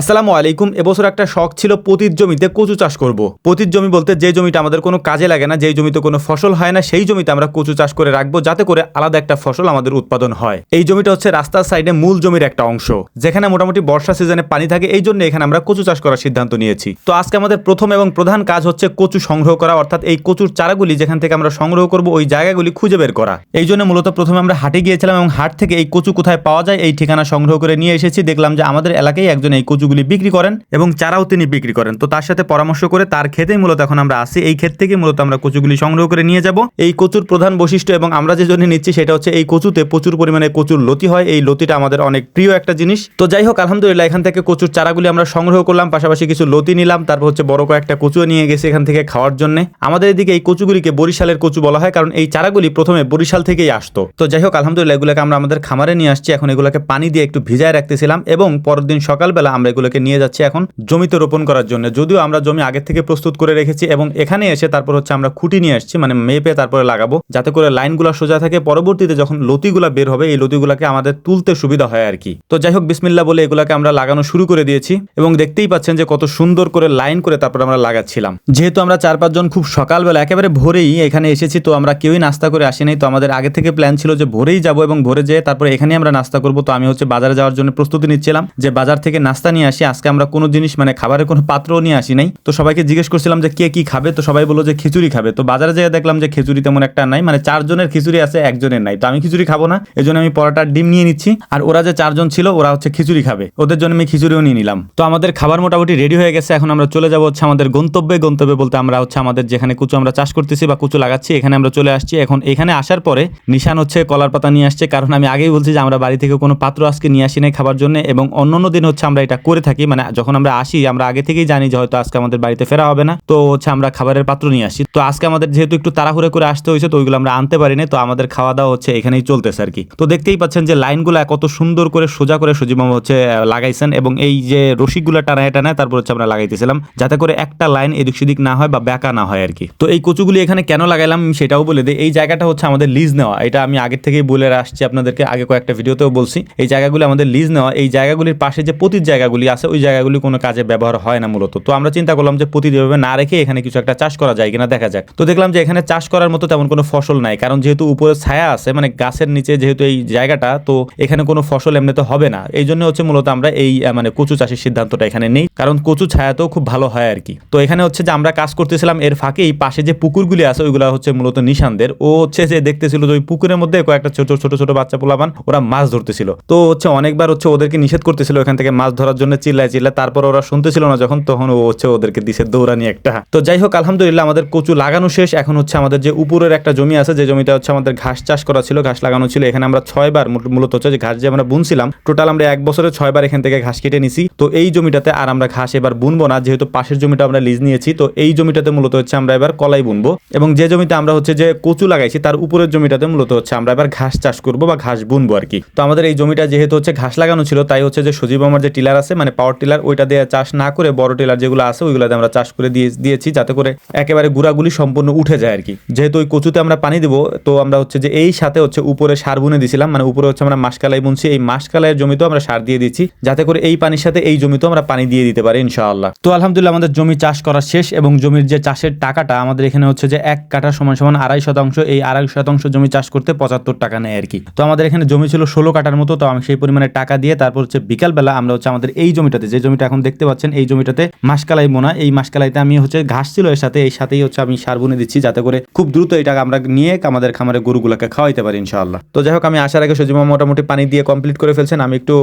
আসসালামু আলাইকুম। এবছর একটা শখ ছিল পতির জমিতে কচু চাষ করব। পতির জমি বলতে যে জমিটা আমাদের কোনো কাজে লাগে না, যেই জমিতে কোনো ফসল হয় না, সেই জমিতে আমরা কচু চাষ করে রাখব, যাতে করে আলাদা একটা ফসল আমাদের উৎপাদন হয়। এই জমিটা হচ্ছে রাস্তার সাইডে মূল জমির একটা অংশ, যেখানে মোটামুটি বর্ষা সিজনে পানি থাকে, এই জন্য এখানে আমরা কচু চাষ করার সিদ্ধান্ত নিয়েছি। তো আজকে আমাদের প্রথম এবং প্রধান কাজ হচ্ছে কচু সংগ্রহ করা, অর্থাৎ এই কচুর চারাগুলি যেখান থেকে আমরা সংগ্রহ করব, ওই জায়গাগুলি খুঁজে বের করা। এই জন্য মূলত প্রথমে আমরা হাটে গিয়েছিলাম এবং হাট থেকে এই কচু কোথায় পাওয়া যায়, এই ঠিকানা সংগ্রহ করে নিয়ে এসেছি। দেখলাম যে আমাদের এলাকায় একজন এই কচুগুলি বিক্রি করেন এবং চারাও তিনি বিক্রি করেন। তো তার সাথে পরামর্শ করে তার ক্ষেতেই মূলত এখন আমরা আসি এই ক্ষেত থেকে মূলত আমরা কচুগুলি সংগ্রহ করে নিয়ে যাব। এই কচুর প্রধান বৈশিষ্ট্য এবং আমরা যে জন্য নিচ্ছি সেটা হচ্ছে এই কচুতে প্রচুর পরিমাণে কচুর লতি হয়। এই লতিটা আমাদের অনেক প্রিয় একটা জিনিস। তো যাই হোক, আলহামদুলিল্লাহ এখান থেকে কচুর চারাগুলি আমরা সংগ্রহ করলাম। পাশাপাশি কিছু লতি নিলাম। তারপর হচ্ছে বড় কয়েকটা কচুও নিয়ে গেছি এখান থেকে খাওয়ার জন্য। আমাদের এদিকে এই কচুগুলিকে বরিশালের কচু বলা হয় কারণ এই চারাগুলি প্রথমে বরিশাল থেকেই আসতো। তো যাই হোক, আলহামদুলিল্লাহ এগুলোকে আমরা আমাদের খামারে নিয়ে আসছি। এখন এগুলোকে পানি দিয়ে একটু ভিজায় রাখতেছিলাম এবং পরের দিন সকালবেলা আমরা এগুলোকে নিয়ে যাচ্ছি এখন জমিতে রোপণ করার জন্য। যদিও আমরা জমি আগে থেকে প্রস্তুত করে রেখেছি এবং এখানে এসে তারপর হচ্ছে আমরা খুঁটি নিয়ে আসছি মানে মেপে তারপরে লাগাবো, যাতে করে লাইনগুলো সোজা থাকে। পরবর্তীতে যখন লতিগুলা বের হবে, এই লতিগুলাকে আমাদের তুলতে সুবিধা হয় আর কি। তো যাই হোক বিসমিল্লা বলে এগুলাকে আমরা লাগানো শুরু করে দিয়েছি এবং দেখতেই পাচ্ছেন যে কত সুন্দর করে লাইন করে তারপর আমরা লাগাচ্ছিলাম। যেহেতু আমরা চার পাঁচজন খুব সকালবেলা একেবারে ভোরেই এখানে এসেছি, তো আমরা কেউই নাস্তা করে আসিনি তো আমাদের আগে থেকে প্ল্যান ছিল যে ভোরেই যাব এবং ভোরে যেয়ে তারপরে এখানে আমরা নাস্তা করব। তো আমি হচ্ছে বাজারে যাওয়ার জন্য প্রস্তুতি নিচ্ছিলাম যে বাজার থেকে নাস্তা নিয়ে আসি, আজকে আমরা কোনো জিনিস মানে খাবারের কোনো পাত্রও নিয়ে আসি নাই। তো সবাইকে জিজ্ঞেস করছিলাম যে কে কি খাবে, তো সবাই বলল যে খিচুড়ি খাবে। তো বাজারে যেয়ে দেখলাম যে খিচুড়ি তেমন একটা নাই মানে চারজনের খিচুড়ি আছে, একজনের নাই। তো আমি খিচুড়ি খাব না এই জন্য আমি পরোটার ডিম নিয়ে নিচ্ছি। আর ওরা যে চারজন ছিল, ওরা হচ্ছে খিচুড়ি খাবে। ওদের জন্য আমি খিচুড়িও নিয়ে নিলাম। তো আমাদের খাবার মোটামুটি রেডি হয়ে গেছে, এখন আমরা চলে যাব হচ্ছে আমাদের গন্তব্যে। গন্তব্যে বলতে আমরা হচ্ছে আমাদের যেখানে কুচু আমরা চাষ করতেছি বা কুচু লাগাচ্ছি, এখানে আমরা চলে আসছি। এখন এখানে আসার পরে নিশান হচ্ছে কলার পাতা নিয়ে আসছে, কারণ আমি আগেই বলছি যে আমরা বাড়ি থেকে কোনো পাত্র আজকে নিয়ে আসি নাই খাবার জন্য, এবং অন্যান্য দিন হচ্ছে আমরা এটা করে থাকি মানে যখন আমরা আসি, আমরা আগে থেকেই জানি যে হয়তো আজকে আমাদের বাড়িতে ফেরা হবে না। তো হচ্ছে আমরা খাবারের পাত্র নিয়ে আসি। তো আজকে আমাদের যেহেতু একটু তাড়াহুড়ো করে আসতে হয়েছে, তো ওইগুলো আমরা আনতে পারিনি, তো আমাদের খাওয়া দাওয়া হচ্ছে এখানেই চলতেছে আর কি। তো দেখতেই পাচ্ছেন যে লাইনগুলো কত সুন্দর করে সোজা করে সজিমাম হচ্ছে লাগাইছেন এবং এই যে রশিগুলো টানায় টানায় তারপর হচ্ছে আমরা লাগাইতেছিলাম, যাতে করে একটা লাইন এদিক সেদিক না হয় বা ব্যাকা না হয় আর কি। তো এই কচুগুলি এখানে কেন লাগাইলাম সেটাও বলে দিই। এই জায়গাটা হচ্ছে আমাদের লিজ নেওয়া। এটা আমি আগে থেকেই বলে আসছি আপনাদেরকে, আগে কয়েকটা ভিডিওতেও বলছি। এই জায়গাগুলি আমাদের লিজ নেওয়া। এই জায়গাগুলির পাশে যে পতির জায়গাগুলি আছে, ওই জায়গাগুলি কোনো কাজে ব্যবহার হয় না মূলত। তো আমরা চিন্তা করলাম যে পতি যেভাবে না রেখে এখানে কিছু একটা চাষ করা যায় কিনা দেখা যাক। তো দেখলাম যে এখানে চাষ করার মতো তেমন কোনো ফসল নাই, কারণ যেহেতু উপরে ছায়া আছে মানে গাছের নিচে যেহেতু এই জায়গাটা, তো এখানে কোনো ফসল এমনিতে হবে না। এই জন্য হচ্ছে মূলত আমরা এই মানে কচু চাষের সিদ্ধান্তটা এখানে নেই, কারণ কচু ছায়াতেও খুব ভালো হয় আর কি। তো এখানে হচ্ছে যে আমরা কাজ করতেছিলাম এর ফাঁকে, এই পাশে যে পুকুরগুলি আছে, ওইগুলো হচ্ছে মূলত নিশানদের। ও হচ্ছে যে দেখতেছিল যে ওই পুকুরের মধ্যে কয়েকটা ছোট ছোট ছোট বাচ্চা পোলাপান, ওরা মাছ ধরতেছিল। তো হচ্ছে অনেকবার হচ্ছে ওদেরকে নিষেধ করতেছিল এখান থেকে মাছ ধরার জন্য। চিল্লায় চিল্লায় তারপর ওরা শুনতেছিল না যখন, তখন ও হচ্ছে ওদেরকে দিছে দৌড়ানি একটা। তো যাই হোক, আলহামদুলিল্লাহ আমাদের কচু লাগানো শেষ। এখন হচ্ছে আমাদের যে উপরের একটা জমি আছে, যে জমিটা হচ্ছে আমাদের ঘাস চাষ করা ছিল, ঘাস লাগানো ছিল, এখানে আমরা ছয়বার মূল- মূলত হচ্ছে যে ঘাস যে আমরা বুনছিলাম, টোটাল আমরা এক বছরে ছয়বার এখান থেকে ঘাস কেটে নিছি। তো এই জমিটাতে আর আমরা ঘাস এবার বুনবো না, যেহেতু পাশের জমিটা আমরা লিজ নিয়েছি, তো এই জমিটাতে মূলত হচ্ছে আমরা এবার কলাই বুনবো। এবং যে জমিতে আমরা হচ্ছে যে কচু লাগাইছি, তার উপরের জমিটাতে মূলত হচ্ছে আমরা এবার ঘাস চাষ করব বা ঘাস বুনবো আর কি। তো আমাদের এই জমিটা যেহেতু হচ্ছে ঘাস লাগানো ছিল, তাই হচ্ছে যে সজীব আমার যে টিলার আছে মানে পাওয়ার টিলার ওইটা দিয়ে চাষ না করে বড় টিলার যেগুলো আছে, ওইগুলোতে আমরা চাষ করে দিয়ে, দিয়েছি যাতে করে একেবারে গুড়াগুলি সম্পূর্ণ উঠে যায় আর কি যেহেতু ওই কচুতে আমরা পানি দেবো, তো আমরা হচ্ছে যে এই সাথে হচ্ছে উপরে সার বুনে দিছিলাম মানে উপরে হচ্ছে আমরা মাসকালাই বুনছি, এই মাসকালাইয়ের জমিতেও আমরা সার দিয়ে দিচ্ছি যাতে করে এই পানির সাথে এই জমিতেও আমরা পানি দিয়ে দিতে পারি ইনশাআল্লাহ। তো আলহামদুলিল্লাহ আমাদের জমি চাষ করা শেষ এবং জমির যে চাষের টাকাটা আমাদের এখানে হচ্ছে যে এক কাঠা সমান সমান আড়াই শতাংশ, এই আড়াই শতাংশ জমি চাষ করতে পঁচাত্তর টাকা নেয় আর কি তো আমাদের এখানে জমি ছিল ষোলো কাটার মতো, তো আমি সেই পরিমাণে টাকা দিয়ে তারপর হচ্ছে বিকালবেলা আমরা হচ্ছে আমাদের এই জমিটাতে, যে জমিটা এখন দেখতে পাচ্ছেন, এই জমিটাতে মাসকালাই বোনা এই মাসকালাইতে আমি হচ্ছে ঘাস ছিল, এর সাথে এই সাথেই হচ্ছে আমি সার বুনে দিচ্ছি, যাতে করে খুব দ্রুত এটা আমরা নিয়ে আমাদের খামারে গরুগুলোকে খাওয়াইতে পারি, ইনশাআল্লাহ। তো যাই হোক, আমি আসার আগে সজিমা মোটামুটি পানি দিয়ে কমপ্লিট করে ফেলছেন। আমি একটু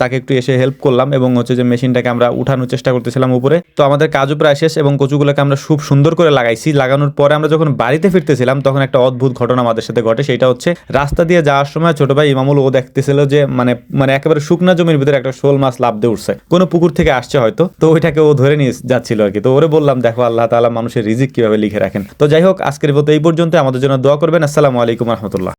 তাকে একটু এসে হেল্প করলাম এবং হচ্ছে যে মেশিনটাকে আমরা উঠানোর চেষ্টা করতেছিলাম উপরে। তো আমাদের কাজও প্রায় শেষ এবং কচুগুলোকে আমরা খুব সুন্দর করে লাগাইছি। লাগানোর পরে আমরা যখন বাড়িতে ফিরতেছিলাম, তখন একটা অদ্ভুত ঘটনা আমাদের সাথে ঘটে। সেটা হচ্ছে, রাস্তা দিয়ে যাওয়ার সময় ছোট ভাই ইমামুল ও দেখতেছিল যে মানে মানে একেবারে শুকনা জমির ভিতরে একটা শোল মাছ লাভ দিয়ে উঠছে। কোনো পুকুর থেকে আসছে হয়তো। তো ওইটাকে ও ধরে নিয়ে যাচ্ছিল আর কি। তো ওরে বললাম, দেখো, আল্লাহ তালা মানুষের রিজিক কীভাবে লিখে রাখেন? তো যাই হোক, আজকের মতো এই পর্যন্ত আমাদের জন্য দোয়া করবেন। আসসালামু আলাইকুম রহমতুল্লাহ।